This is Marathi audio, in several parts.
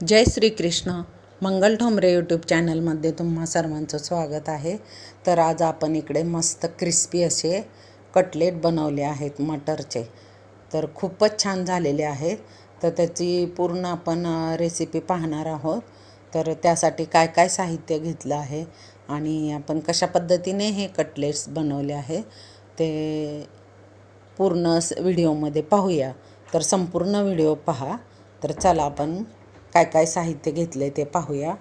जय श्री कृष्ण मंगल ठोंबरे यूट्यूब चॅनलमध्ये तुम्हा सर्वांचं स्वागत आहे. तर आज आपण इकडे मस्त क्रिस्पी असे कटलेट बनवले आहेत मटरचे. तर खूपच छान झालेले आहेत. तर त्याची पूर्ण आपण रेसिपी पाहणार आहोत. तर त्यासाठी काय काय साहित्य घेतलं आहे आणि आपण कशा पद्धतीने हे कटलेट्स बनवले आहे ते पूर्ण व्हिडिओमध्ये पाहूया. तर संपूर्ण व्हिडिओ पहा. तर चला आपण काय काय साहित्य घेतलं आहे ते पाहूया.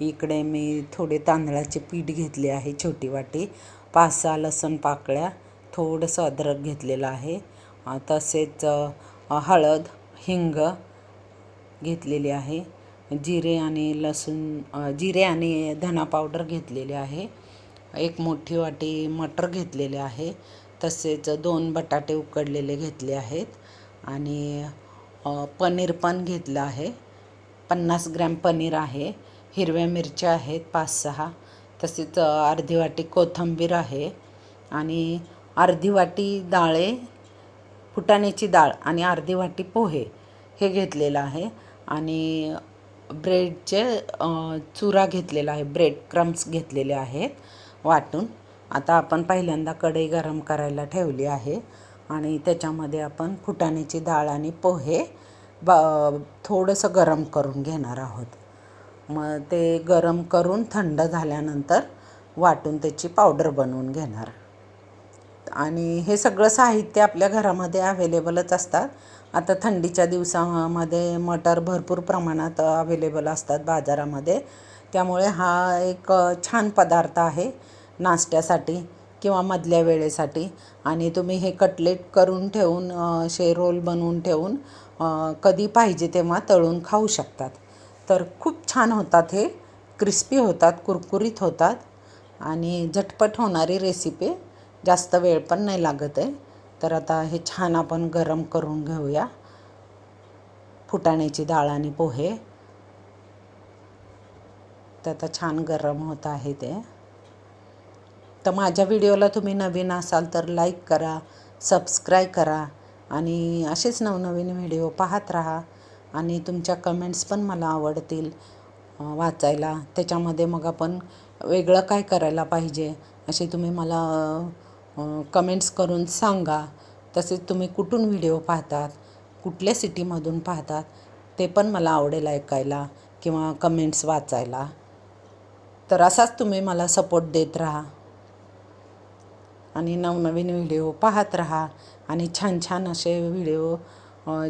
इकडे मी थोडे तांदळाचे पीठ घेतले आहे छोटी वाटी. पाच सहा लसण पाकळ्या थोडंसं अद्रक घेतलेलं आहे. तसेच हळद हिंग घेतलेली आहे. जिरे आणि लसूण जिरे आणि धना पावडर घेतलेले आहे. एक मोठी वाटी मटर घेतलेले आहे. तसेच दोन बटाटे उकडलेले घेतले आहेत. आणि पनीर पण घेतलं आहे. पन्नास ग्रॅम पनीर आहे. हिरव्या मिरच्या आहेत पाच सहा तसेच अर्धी वाटी कोथिंबीर आहे आणि अर्धी वाटी डाळे फुटाण्याची डाळ आणि अर्धी वाटी पोहे हे घेतलेलं आहे. आणि ब्रेडचे चुरा घेतलेला आहे ब्रेड क्रम्स घेतलेले आहेत वाटून. आता आपण पहिल्यांदा कढई गरम करायला ठेवली आहे आणि त्याच्यामध्ये आपण फुटाण्याची डाळ आणि पोहे ब थोडंसं गरम करून घेणार आहोत. मग ते गरम करून थंड झाल्यानंतर वाटून त्याची पावडर बनवून घेणार. आणि हे सगळं साहित्य आपल्या घरामध्ये अवेलेबलच असतात. आता थंडीच्या दिवसामध्ये मटर भरपूर प्रमाणात अवेलेबल असतात बाजारामध्ये. त्यामुळे हा एक छान पदार्थ आहे नाश्त्यासाठी किंवा मधल्या वेळेसाठी. आणि तुम्ही हे कटलेट करून ठेवून असे रोल बनवून ठेवून कधी पाहिजे तेव्हा तळून खाऊ शकतात. तर खूप छान होतात हे. क्रिस्पी होतात कुरकुरीत होतात आणि झटपट होणारी रेसिपी. जास्त वेळ पण नाही लागत आहे. तर आता हे छान आपण गरम करून घेऊया. फुटाण्याची डाळ आणि पोहे. तर आता छान गरम होत आहे ते. तर माझ्या व्हिडिओला तुम्ही नवीन असाल तर लाईक करा सबस्क्राईब करा. आणि असेच नवनवीन व्हिडिओ पाहत राहा आणि तुमच्या कमेंट्स पण मला आवडतील वाचायला. त्याच्यामध्ये मग आपण वेगळं काय करायला पाहिजे असे तुम्ही मला कमेंट्स करून सांगा. तसेच तुम्ही कुठून व्हिडिओ पाहतात कुठल्या सिटीमधून पाहतात ते पण मला आवडेल ऐकायला किंवा कमेंट्स वाचायला. तर असाच तुम्ही मला सपोर्ट देत राहा. आणि नवनवीन व्हिडिओ पाहत राहा. आणि छान छान असे व्हिडिओ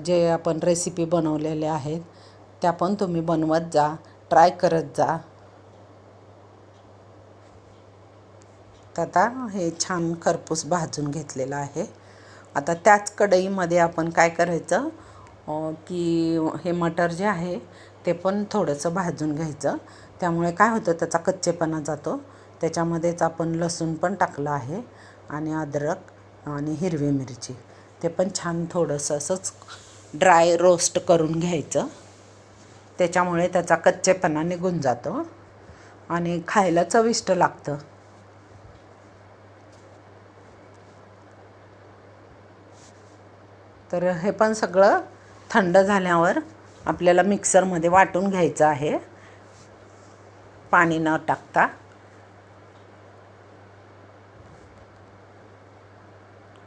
जे आपण रेसिपी बनवलेले आहेत त्या पण तुम्ही बनवत जा ट्राय करत जा. आता हे छान खरपूस भाजून घेतलेलं आहे. आता त्याच कढईमध्ये आपण काय करायचं की हे मटर जे आहे ते पण थोडंसं भाजून घ्यायचं. त्यामुळे काय होतं त्याचा कच्चेपणा जातो. त्याच्यामध्येच आपण लसूण पण टाकलं आहे. आणि अद्रक आणि हिरवी मिरची. ते पण छान थोडंसं असंच ड्राय रोस्ट करून घ्यायचं. त्याच्यामुळे त्याचा कच्चेपणा निघून जातो आणि खायला चविष्ट लागतं. तर हे पण सगळं थंड झाल्यावर आपल्याला मिक्सरमध्ये वाटून घ्यायचं आहे. पाणी न टाकता.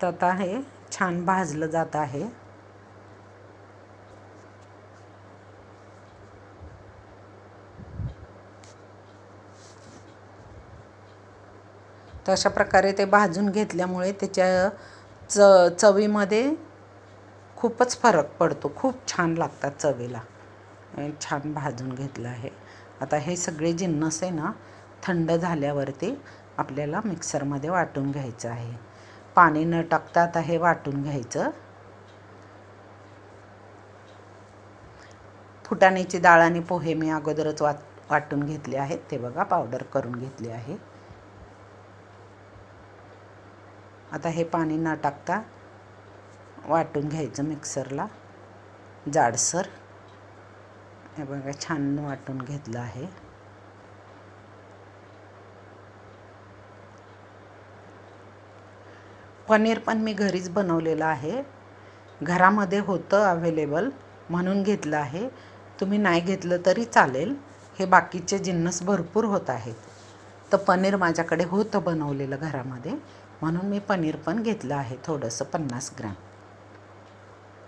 आता हे छान भाजलं जात आहे. तर अशा प्रकारे ते भाजून घेतल्यामुळे त्याच्या च चवीमध्ये खूपच फरक पडतो. खूप छान लागतात चवीला. हे छान भाजून घेतलं आहे. आता हे सगळे जिन्नस आहे ना थंड झाल्यावरती आपल्याला मिक्सरमध्ये वाटून घ्यायचं आहे. पाणी न टाकता आता हे वाटून घ्यायचं. फुटाण्याची डाळ आणि पोहे मी अगोदरच वाट वाटून घेतले आहेत. ते बघा पावडर करून घेतले आहे. आता हे पाणी न टाकता वाटून घ्यायचं मिक्सरला. जाडसर. हे बघा छान वाटून घेतलं आहे. पनीर पण मी घरीच बनवलेलं आहे. घरामध्ये होतं अवेलेबल म्हणून घेतलं आहे. तुम्ही नाही घेतलं तरी चालेल. हे बाकीचे जिन्नस भरपूर होत आहेत. तर पनीर माझ्याकडे होतं बनवलेलं घरामध्ये. म्हणून मी पनीर पण घेतलं आहे. थोडंसं पन्नास ग्रॅम.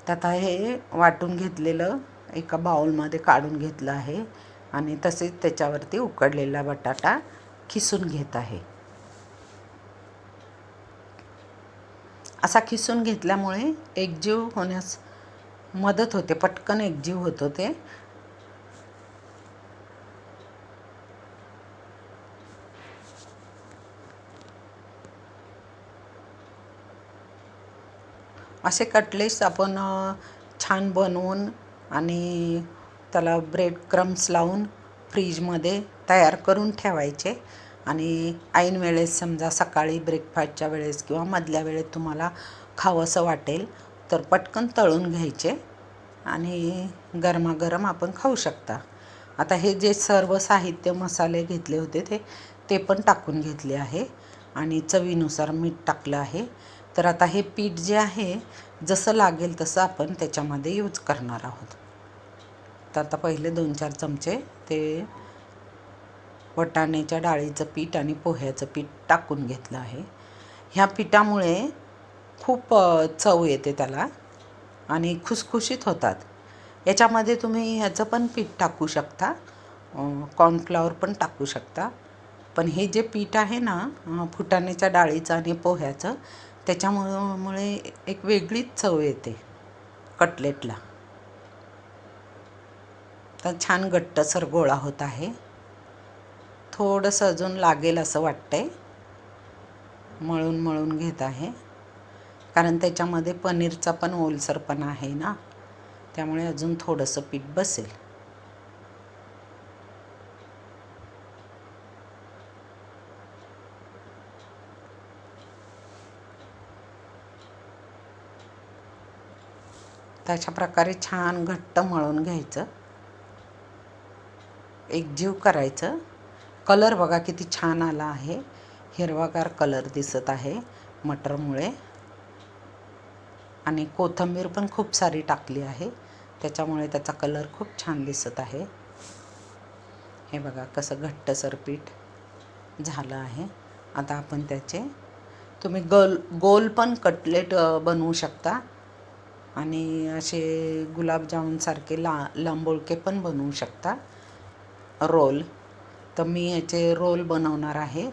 तर आता हे वाटून घेतलेलं एका बाउलमध्ये काढून घेतलं आहे. आणि तसेच त्याच्यावरती उकडलेला बटाटा खिसून घेत आहे. असा खिसून घेतल्यामुळे एकजीव होण्यास मदत होते. पटकन एकजीव होतो ते असे कटलेट्स आपण छान बनवून आणि त्याला ब्रेड क्रम्स लावून फ्रीजमध्ये तयार करून ठेवायचे. आणि ऐन वेळेस समजा सकाळी ब्रेकफास्टच्या वेळेस किंवा मधल्या वेळेत तुम्हाला खावंसं वाटेल तर पटकन तळून घ्यायचे आणि गरमागरम आपण खाऊ शकता. आता हे जे सर्व साहित्य मसाले घेतले होते ते ते पण टाकून घेतले आहे आणि चवीनुसार मीठ टाकलं आहे. तर आता हे पीठ जे आहे जसं लागेल तसं आपण त्याच्यामध्ये यूज करणार आहोत. तर आता पहिले दोन चार चमचे ते वटाण्याच्या डाळीचं पीठ आणि पोह्याचं पीठ टाकून घेतलं आहे. ह्या पिठामुळे खूप चव येते त्याला आणि खुसखुशीत होतात. याच्यामध्ये तुम्ही ह्याचं पण पीठ टाकू शकता. कॉर्नफ्लॉवर पण टाकू शकता. पण हे जे पीठ आहे ना फुटाण्याच्या डाळीचं आणि पोह्याचं त्याच्यामुळे मुळे एक वेगळीच चव येते कटलेटला. तर छान घट्टसर गोळा होत आहे. थोडंसं अजून लागेल असं वाटतंय. मळून मळून घेत आहे. कारण त्याच्यामध्ये पनीरचा पण ओलसरपणा आहे ना. त्यामुळे अजून थोडंसं पीठ बसेल. त्याच्या प्रकारे छान घट्ट मळून घ्यायचं. एकजीव करायचं. कलर बघा किती छान आला आहे. हिरवागार कलर दिसत आहे मटरमुळे. आणि कोथिंबीर पण खूप सारी टाकली आहे. त्याच्यामुळे त्याचा कलर खूप छान दिसत आहे. हे बघा कसं घट्टसर पीठ झालं आहे. आता आपण त्याचे तुम्ही गल गोल पण कटलेट बनवू शकता. आणि असे गुलाबजामुनसारखे ला लांबोळके पण बनवू शकता. रोल. तर मी याचे रोल बनवणार आहे.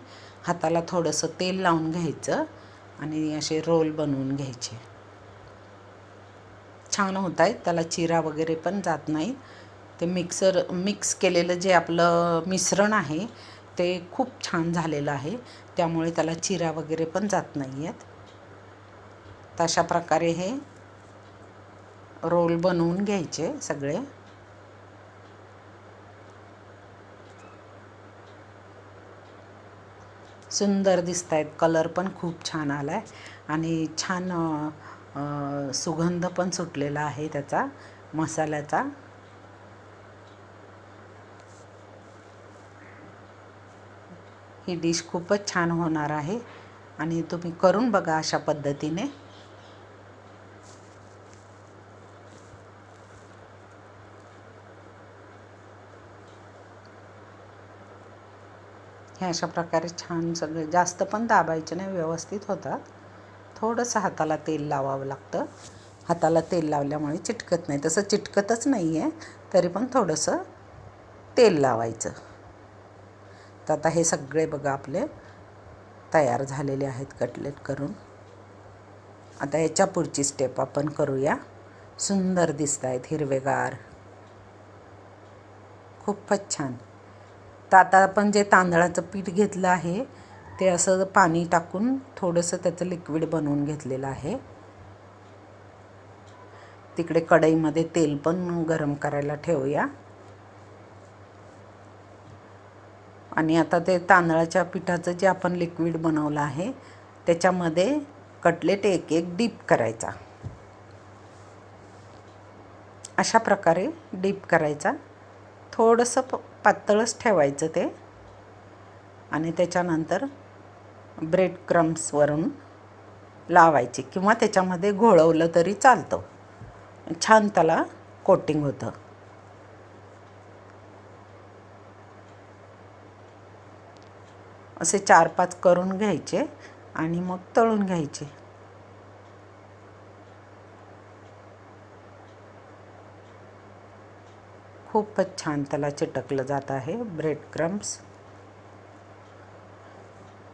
हाताला थोडंसं तेल लावून घ्यायचं आणि असे रोल बनवून घ्यायचे. छान होत आहेत त्याला चिरा वगैरे पण जात नाही. ते मिक्सर मिक्स केलेलं जे आपलं मिश्रण आहे ते खूप छान झालेलं आहे. त्यामुळे त्याला चिरा वगैरे पण जात नाही आहेत तशा प्रकारे हे रोल बनवून घ्यायचे सगळे. सुंदर दिसत आहेत कलर पण खूप छान आला आहे आणि छान सुगंध पण सुटलेला आहे त्याचा मसाल्याचा. ही डिश खूपच छान होणार आहे. आणि तुम्ही करून बघा अशा पद्धतीने. हे अशा प्रकारे छान सगळे जास्त पण दाबायचे नाही व्यवस्थित होतात. थोडंसं हाताला तेल लावावं लागतं. हाताला तेल लावल्यामुळे चिटकत नाही. तसं चिटकतच नाही आहे तरी पण थोडंसं तेल लावायचं. तर आता हे सगळे बघा आपले तयार झालेले आहेत कटलेट करून. आता याच्या पुढची स्टेप आपण करूया. सुंदर दिसत आहेत हिरवेगार. खूपच छान. तर आता आपण जे तांदळाचं पीठ घेतलं आहे ते असं पाणी टाकून थोडंसं त्याचं लिक्विड बनवून घेतलेलं आहे. तिकडे कढईमध्ये तेल पण गरम करायला ठेवूया. आणि आता ते तांदळाच्या पिठाचं जे आपण लिक्विड बनवलं आहे त्याच्यामध्ये कटलेट एक एक डीप करायचा. अशा प्रकारे डीप करायचा. थोडंसं प पातळच ठेवायचं ते. आणि त्याच्यानंतर ब्रेड क्रम्सवरून लावायचे किंवा त्याच्यामध्ये घोळवलं तरी चालतं. छान त्याला कोटिंग होतं. असे चार पाच करून घ्यायचे आणि मग तळून घ्यायचे. खूपच छान त्याला चिटकलं जात आहे ब्रेड क्रम्स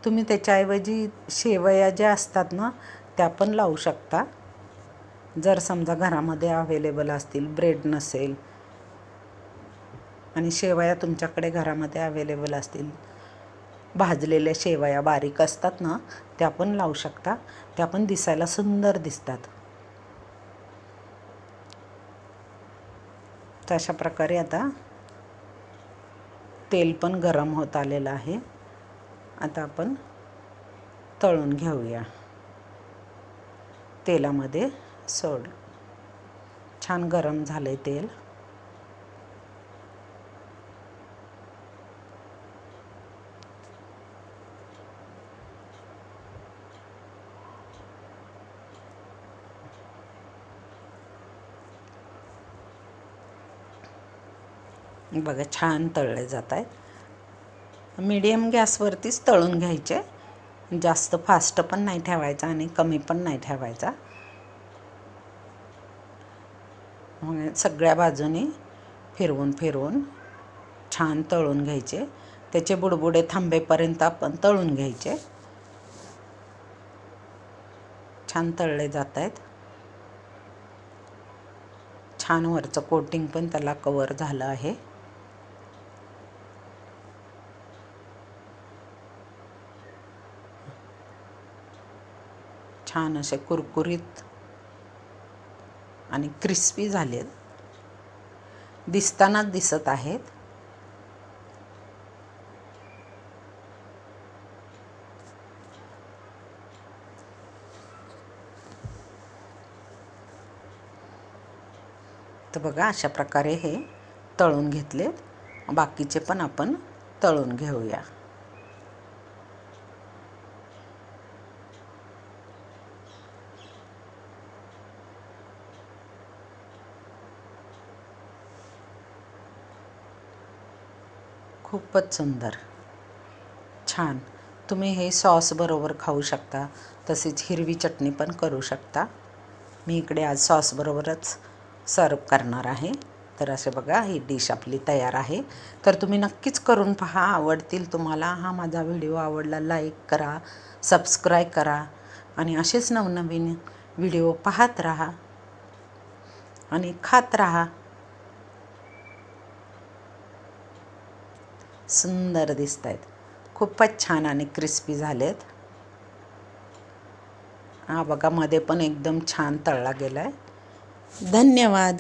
तुम्ही त्याच्याऐवजी शेवया ज्या असतात ना त्या पण लावू शकता. जर समजा घरामध्ये अवेलेबल असतील ब्रेड नसेल आणि शेवया तुमच्याकडे घरामध्ये अवेलेबल असतील भाजलेल्या शेवया बारीक असतात ना त्या पण लावू शकता. त्या पण दिसायला सुंदर दिसतात. तर अशा प्रकारे आता तेल पण गरम होत आलेलं आहे. आता आपण तळून घेऊया. तेलामध्ये सोड. छान गरम झालं आहे तेल. बघा छान तळले जात आहेत मीडियम गॅसवरतीच तळून घ्यायचे. जास्त फास्ट पण नाही ठेवायचा आणि कमी पण नाही ठेवायचा. मग सगळ्या बाजूनी फिरवून फिरवून छान तळून घ्यायचे. त्याचे बुडबुडे थांबेपर्यंत आपण तळून घ्यायचे. छान तळले जात आहेत छान वरचं कोटिंग पण त्याला कवर झालं आहे. छान असे कुरकुरीत आणि क्रिस्पी झालेत. दिसतानाच दिसत आहेत. तर बघा अशा प्रकारे हे तळून घेतलेत. बाकीचे पण आपण तळून घेऊया. खूपच सुंदर. छान. तुम्ही हे सॉस बरोबर खाऊ शकता. तसेच हिरवी चटणी पण करू शकता. मी इकडे आज सॉस बरोबरच सर्व करणार आहे. तर असे बघा ही डिश आपली तयार आहे. तर तुम्ही नक्कीच करून पहा. आवडतील तुम्हाला हा माझा व्हिडिओ आवडला लाईक करा सबस्क्राईब करा आणि असेच नवनवीन व्हिडिओ पाहत राहा आणि खात राहा. सुंदर दिसत आहेत खूपच छान आणि क्रिस्पी झालेत. हा बघा मध्ये पण एकदम छान तळला गेला आहे धन्यवाद.